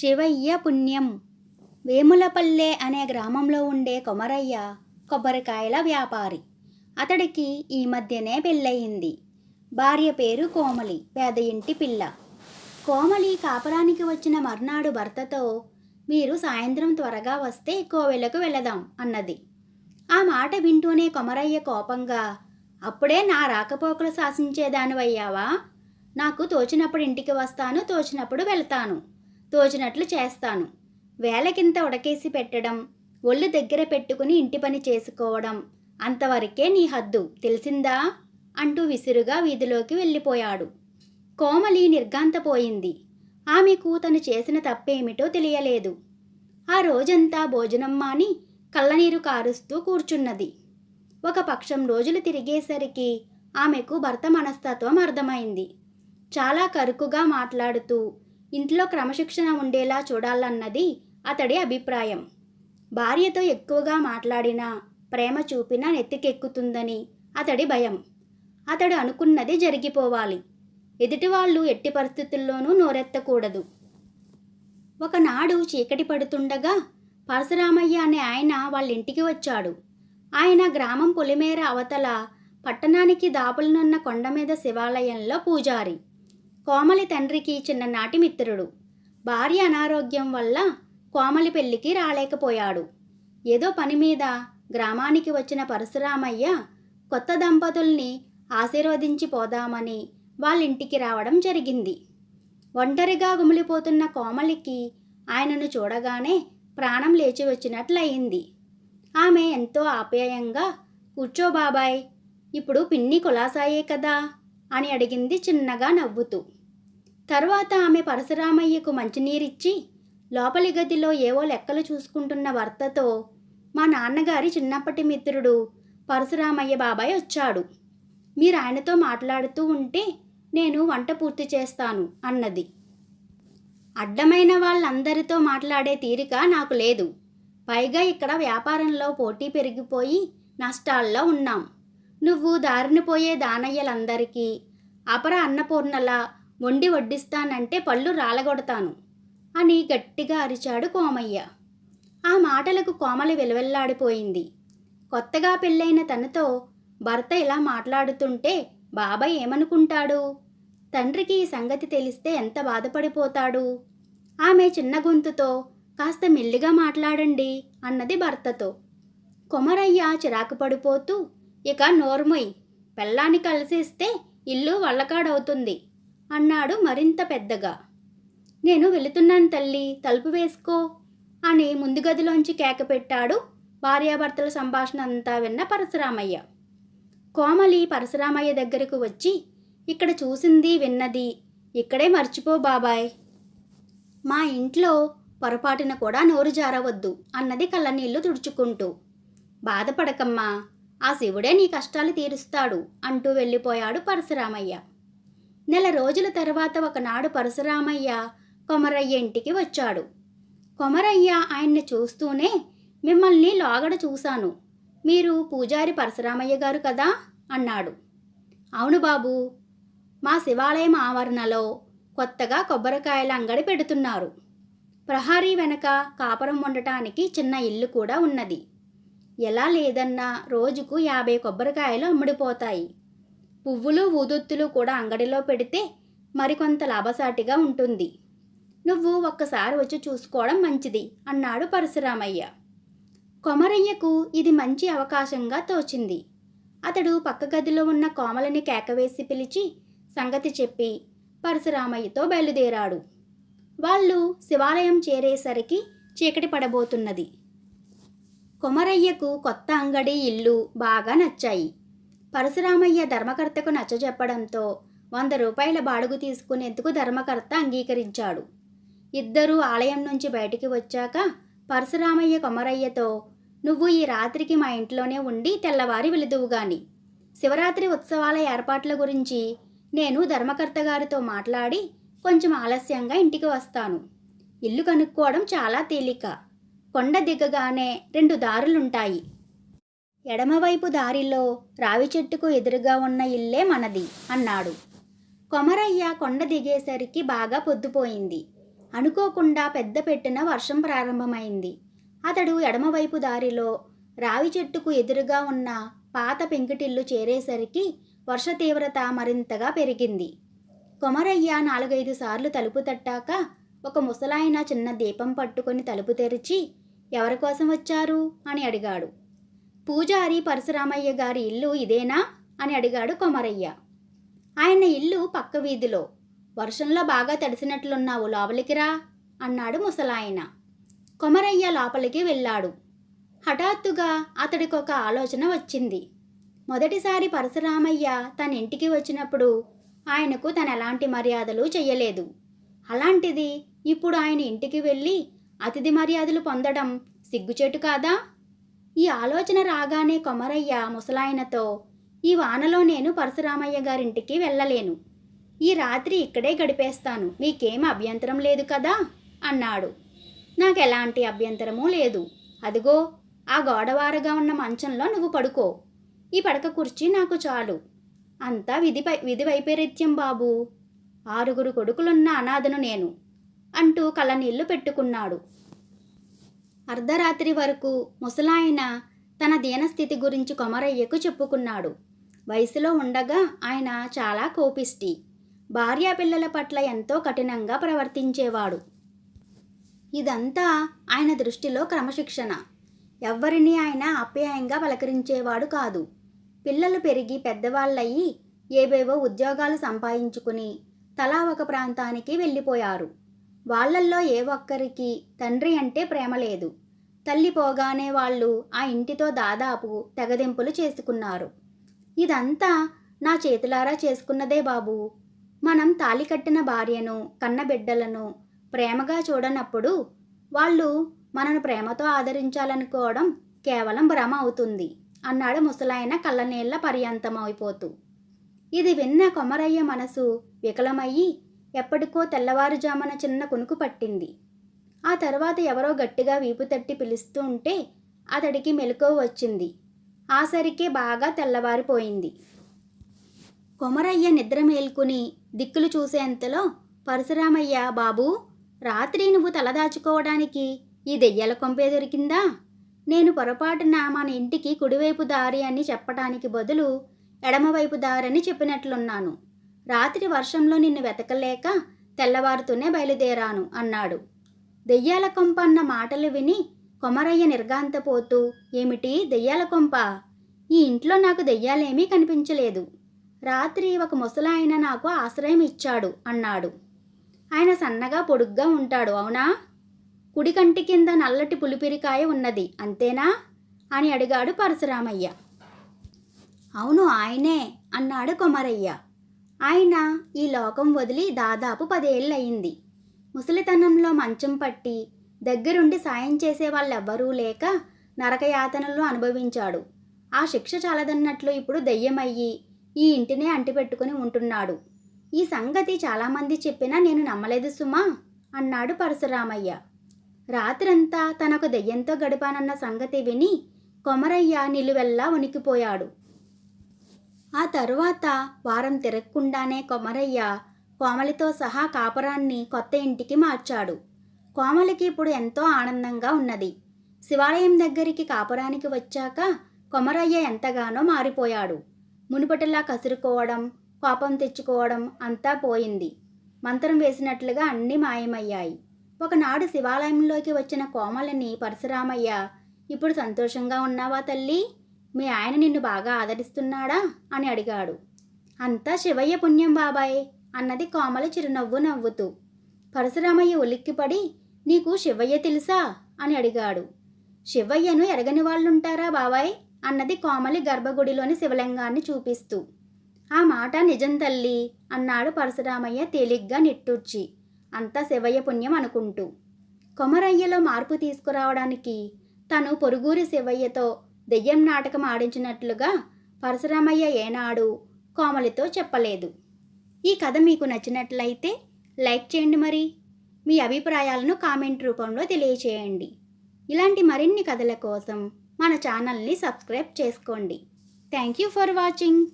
శివయ్య పుణ్యం. వేములపల్లె అనే గ్రామంలో ఉండే కొమరయ్య కొబ్బరికాయల వ్యాపారి. అతడికి ఈ మధ్యనే పెళ్ళయింది. భార్య పేరు కోమలి పేద ఇంటి పిల్ల. కోమలి కాపురానికి వచ్చిన మర్నాడు భర్తతో మీరు సాయంత్రం త్వరగా వస్తే కోవెలకు వెళదాం అన్నది. ఆ మాట వింటూనే కొమరయ్య కోపంగా అప్పుడే నా రాకపోకలు శాసించేదానివయ్యావా? నాకు తోచినప్పుడు ఇంటికి వస్తాను తోచినప్పుడు వెళ్తాను. తోచినట్లు చేస్తాను. వేలకింత ఉడకేసి పెట్టడం ఒళ్ళు దగ్గర పెట్టుకుని ఇంటి పని చేసుకోవడం అంతవరకే నీ హద్దు తెలిసిందా? అంటూ విసురుగా వీధిలోకి వెళ్ళిపోయాడు. కోమలి నిర్గాంతపోయింది ఆమెకు తను చేసిన తప్పేమిటో తెలియలేదు. ఆ రోజంతా భోజనం మాని కళ్ళనీరు కారుస్తూ కూర్చున్నది. ఒక పక్షం రోజులు తిరిగేసరికి ఆమెకు భర్త మనస్తత్వం అర్థమైంది. చాలా కరుకుగా మాట్లాడుతూ ఇంట్లో క్రమశిక్షణ ఉండేలా చూడాలన్నది అతడి అభిప్రాయం. భార్యతో ఎక్కువగా మాట్లాడినా ప్రేమ చూపినా నెత్తికెక్కుతుందని అతడి భయం. అతడు అనుకున్నది జరిగిపోవాలి. ఎదుటివాళ్ళు ఎట్టి పరిస్థితుల్లోనూ నోరెత్తకూడదు. ఒకనాడు చీకటి పడుతుండగా పరశురామయ్య అనే ఆయన వాళ్ళ ఇంటికి వచ్చాడు. ఆయన గ్రామం పొలిమేర అవతల పట్టణానికి దాపులనున్న కొండ మీద శివాలయంలో పూజారి. కోమలి తండ్రికి చిన్ననాటి మిత్రుడు. భార్య అనారోగ్యం వల్ల కోమలి పెళ్ళికి రాలేకపోయాడు. ఏదో పని మీద గ్రామానికి వచ్చిన పరశురామయ్య కొత్త దంపతుల్ని ఆశీర్వదించి పోదామని వాళ్ళింటికి రావడం జరిగింది. ఒంటరిగా గుమిలిపోతున్న కోమలికి ఆయనను చూడగానే ప్రాణం లేచి వచ్చినట్లయింది. ఆమె ఎంతో ఆప్యాయంగా కూర్చో బాబాయ్ ఇప్పుడు పిన్ని కులాసాయే కదా? అని అడిగింది చిన్నగా నవ్వుతూ. తర్వాత ఆమె పరశురామయ్యకు మంచినీరిచ్చి లోపలి గదిలో ఏవో లెక్కలు చూసుకుంటున్న భర్తతో మా నాన్నగారి చిన్నప్పటి మిత్రుడు పరశురామయ్య బాబాయ్ వచ్చాడు. మీరు ఆయనతో మాట్లాడుతూ ఉంటే నేను వంట పూర్తి చేస్తాను అన్నది. అడ్డమైన వాళ్ళందరితో మాట్లాడే తీరిక నాకు లేదు. పైగా ఇక్కడ వ్యాపారంలో పోటీ పెరిగిపోయి నష్టాల్లో ఉన్నాం. నువ్వు దారిని పోయే దానయ్యలందరికీ అపర అన్నపూర్ణలా వండి వడ్డిస్తానంటే పళ్ళు రాలగొడతాను అని గట్టిగా అరిచాడు కోమయ్య. ఆ మాటలకు కోమలి వెలువెల్లాడిపోయింది. కొత్తగా పెళ్ళైన తనతో భర్త ఇలా మాట్లాడుతుంటే బాబాయ్ ఏమనుకుంటాడు? తండ్రికి ఈ సంగతి తెలిస్తే ఎంత బాధపడిపోతాడు? ఆమె చిన్న గొంతుతో కాస్త మెల్లిగా మాట్లాడండి అన్నది భర్తతో. కొమరయ్య చిరాకు పడిపోతూ ఇక నోర్మొయ్ పెళ్ళాన్ని కలిసిస్తే ఇల్లు వల్లకాడవుతుంది. అన్నాడు మరింత పెద్దగా. నేను వెళుతున్నాను తల్లి తలుపు వేసుకో అని ముందు గదిలోంచి కేక పెట్టాడు భార్యాభర్తల సంభాషణ అంతా విన్న పరశురామయ్య. కోమలి పరశురామయ్య దగ్గరకు వచ్చి ఇక్కడ చూసింది విన్నది ఇక్కడే మర్చిపో బాబాయ్. మా ఇంట్లో పొరపాటున కూడా నోరు జారవద్దు అన్నది కళ్ళనీళ్ళు తుడుచుకుంటూ. బాధపడకమ్మా ఆ శివుడే నీ కష్టాలు తీరుస్తాడు అంటూ వెళ్ళిపోయాడు పరశురామయ్య. నెల రోజుల తర్వాత ఒకనాడు పరశురామయ్య కొమరయ్య ఇంటికి వచ్చాడు. కొమరయ్య ఆయన్ని చూస్తూనే మిమ్మల్ని లోగడ చూశాను. మీరు పూజారి పరశురామయ్య గారు కదా అన్నాడు. అవును బాబు. మా శివాలయం ఆవరణలో కొత్తగా కొబ్బరికాయల అంగడి పెడుతున్నారు. ప్రహారీ వెనక కాపురం ఉండటానికి చిన్న ఇల్లు కూడా ఉన్నది. ఎలా లేదన్నా రోజుకు యాభై కొబ్బరికాయలు అమ్ముడిపోతాయి. పువ్వులు ఊదొత్తులు కూడా అంగడిలో పెడితే మరికొంత లాభసాటిగా ఉంటుంది. నువ్వు ఒక్కసారి వచ్చి చూసుకోవడం మంచిది అన్నాడు పరశురామయ్య. కొమరయ్యకు ఇది మంచి అవకాశంగా తోచింది. అతడు పక్క గదిలో ఉన్న కోమలని కేకవేసి పిలిచి సంగతి చెప్పి పరశురామయ్యతో బయలుదేరాడు. వాళ్ళు శివాలయం చేరేసరికి చీకటి పడబోతున్నది. కొమరయ్యకు కొత్త అంగడి ఇల్లు బాగా నచ్చాయి. పరశురామయ్య ధర్మకర్తకు నచ్చజెప్పడంతో వంద రూపాయల బాడుగు తీసుకునేందుకు ధర్మకర్త అంగీకరించాడు. ఇద్దరూ ఆలయం నుంచి బయటికి వచ్చాక పరశురామయ్య కొమరయ్యతో నువ్వు ఈ రాత్రికి మా ఇంట్లోనే ఉండి తెల్లవారి వెళుదువుగాని. శివరాత్రి ఉత్సవాల ఏర్పాట్ల గురించి నేను ధర్మకర్త గారితో మాట్లాడి కొంచెం ఆలస్యంగా ఇంటికి వస్తాను. ఇల్లు కనుక్కోవడం చాలా తేలిక. కొండ దిగగానే రెండు దారులుంటాయి. ఎడమవైపు దారిలో రావి చెట్టుకు ఎదురుగా ఉన్న ఇల్లే మనది అన్నాడు. కొమరయ్య కొండ దిగేసరికి బాగా పొద్దుపోయింది. అనుకోకుండా పెద్ద పెట్టిన వర్షం ప్రారంభమైంది. అతడు ఎడమవైపు దారిలో రావి చెట్టుకు ఎదురుగా ఉన్న పాత పెంకుటిల్లు చేరేసరికి వర్ష తీవ్రత మరింతగా పెరిగింది. కొమరయ్య నాలుగైదు సార్లు తలుపు తట్టాక ఒక ముసలాయన చిన్న దీపం పట్టుకొని తలుపు తెరిచి ఎవరి కోసం వచ్చారు? అని అడిగాడు. పూజారి పరశురామయ్య గారి ఇల్లు ఇదేనా? అని అడిగాడు కొమరయ్య. ఆయన ఇల్లు పక్క వీధిలో. వర్షంలో బాగా తడిసినట్లున్నావు లోపలికి రా అన్నాడు ముసలాయన. కొమరయ్య లోపలికి వెళ్ళాడు. హఠాత్తుగా అతడికి ఒక ఆలోచన వచ్చింది. మొదటిసారి పరశురామయ్య తన ఇంటికి వచ్చినప్పుడు ఆయనకు తన ఎలాంటి మర్యాదలు చేయలేదు అలాంటిది ఇప్పుడు ఆయన ఇంటికి వెళ్ళి అతిథి మర్యాదలు పొందడం సిగ్గుచేటు కాదా? ఈ ఆలోచన రాగానే కొమరయ్య ముసలాయనతో ఈ వానలో నేను పరశురామయ్య గారింటికి వెళ్ళలేను. ఈ రాత్రి ఇక్కడే గడిపేస్తాను. మీకేం అభ్యంతరం లేదు కదా అన్నాడు. నాకు ఎలాంటి అభ్యంతరమూ లేదు. అదిగో ఆ గోడవారగా ఉన్న మంచంలో నువ్వు పడుకో. ఈ పడక కుర్చీ నాకు చాలు. అంతా విధి విధి వైపరీత్యం బాబు. ఆరుగురు కొడుకులున్న అనాథను నేను అంటూ కళ్ళనీళ్ళు పెట్టుకున్నాడు. అర్ధరాత్రి వరకు ముసలాయన తన దీనస్థితి గురించి కొమరయ్యకు చెప్పుకున్నాడు. వయసులో ఉండగా ఆయన చాలా కోపిష్టి. భార్యాపిల్లల పట్ల ఎంతో కఠినంగా ప్రవర్తించేవాడు. ఇదంతా ఆయన దృష్టిలో క్రమశిక్షణ. ఎవ్వరిని ఆయన ఆప్యాయంగా పలకరించేవాడు కాదు. పిల్లలు పెరిగి పెద్దవాళ్ళయి ఏవేవో ఉద్యోగాలు సంపాదించుకుని తలా ఒక ప్రాంతానికి వెళ్ళిపోయారు. వాళ్ళల్లో ఏ ఒక్కరికి తండ్రి అంటే ప్రేమ లేదు. తల్లి పోగానే వాళ్ళు ఆ ఇంటితో దాదాపు తెగదెంపులు చేసుకున్నారు. ఇదంతా నా చేతులారా చేసుకున్నదే బాబు. మనం తాలి కట్టిన భార్యను కన్నబిడ్డలను ప్రేమగా చూడనప్పుడు వాళ్ళు మనను ప్రేమతో ఆదరించాలనుకోవడం కేవలం భ్రమ అవుతుంది అన్నాడు ముసలాయన కళ్ళనీళ్ళ పర్యంతమైపోతూ. ఇది విన్న కొమరయ్య మనసు వికలమయ్యి ఎప్పటికో తెల్లవారుజామున చిన్న కొనుకు పట్టింది. ఆ తర్వాత ఎవరో గట్టిగా వీపు తట్టి పిలుస్తూ ఉంటే అతడికి మెలకువ వచ్చింది. ఆసరికే బాగా తెల్లవారిపోయింది. కొమరయ్య నిద్ర మేల్కొని దిక్కులు చూసేంతలో పరశురామయ్య బాబూ రాత్రి నువ్వు తలదాచుకోవడానికి ఈ దెయ్యాల కొంపే దొరికిందా? నేను పొరపాటున మన ఇంటికి కుడివైపు దారి అని చెప్పటానికి బదులు ఎడమవైపు దారని చెప్పినట్లున్నాను. రాత్రి వర్షంలో నిన్ను వెతకలేక తెల్లవారుతూనే బయలుదేరాను అన్నాడు. దెయ్యాల కొంప అన్న మాటలు విని కొమరయ్య నిర్గాంతపోతూ ఏమిటి దెయ్యాల కొంప? ఈ ఇంట్లో నాకు దెయ్యాలేమీ కనిపించలేదు. రాత్రి ఒక ముసలాయన నాకు ఆశ్రయం ఇచ్చాడు అన్నాడు. ఆయన సన్నగా పొడుగ్గా ఉంటాడు అవునా? కుడి కంటి కింద నల్లటి పులిపిరికాయ ఉన్నది అంతేనా? అని అడిగాడు పరశురామయ్య. అవును ఆయనే అన్నాడు కొమరయ్య. ఆయన ఈ లోకం వదిలి దాదాపు పదేళ్ళయింది. ముసలితనంలో మంచం పట్టి దగ్గరుండి సాయం చేసే వాళ్ళెవ్వరూ లేక నరకయాతనలు అనుభవించాడు. ఆ శిక్ష చాలదన్నట్లు ఇప్పుడు దెయ్యమయ్యి ఈ ఇంటినే అంటిపెట్టుకుని ఉంటున్నాడు. ఈ సంగతి చాలామంది చెప్పినా నేను నమ్మలేదు సుమా అన్నాడు పరశురామయ్య. రాత్రంతా తనకు దెయ్యంతో గడిపానన్న సంగతి విని కొమరయ్య నిలువెల్లా ఉనికిపోయాడు ఆ తరువాత వారం తిరగకుండానే కొమరయ్య కోమలితో సహా కాపురాన్ని కొత్త ఇంటికి మార్చాడు. కోమలికి ఇప్పుడు ఎంతో ఆనందంగా ఉన్నది. శివాలయం దగ్గరికి కాపురానికి వచ్చాక కొమరయ్య ఎంతగానో మారిపోయాడు. మునుపటిలా కసురుకోవడం కోపం తెచ్చుకోవడం అంతా పోయింది. మంత్రం వేసినట్లుగా అన్నీ మాయమయ్యాయి. ఒకనాడు శివాలయంలోకి వచ్చిన కోమలిని పరశురామయ్య ఇప్పుడు సంతోషంగా ఉన్నావా తల్లి? మీ ఆయన నిన్ను బాగా ఆదరిస్తున్నాడా? అని అడిగాడు. అంతా శివయ్య పుణ్యం బాబాయ్ అన్నది కోమలి చిరునవ్వు నవ్వుతూ. పరశురామయ్య ఉలిక్కిపడి నీకు శివయ్య తెలుసా? అని అడిగాడు. శివయ్యను ఎరగని వాళ్ళుంటారా బాబాయ్? అన్నది కోమలి గర్భగుడిలోని శివలింగాన్ని చూపిస్తూ. ఆ మాట నిజం తల్లి అన్నాడు పరశురామయ్య తేలిగ్గా నిట్టూర్చి. అంతా శివయ్య పుణ్యం అనుకుంటూ. కొమరయ్యలో మార్పు తీసుకురావడానికి తను పొరుగురి శివయ్యతో దెయ్యం నాటకం ఆడించినట్లుగా పరశురామయ్య ఏనాడు కోమలితో చెప్పలేదు. ఈ కథ మీకు నచ్చినట్లయితే లైక్ చేయండి మరి. మీ అభిప్రాయాలను కామెంట్ రూపంలో తెలియచేయండి. ఇలాంటి మరిన్ని కథల కోసం మన ఛానల్ని సబ్స్క్రైబ్ చేసుకోండి. Thank you for watching.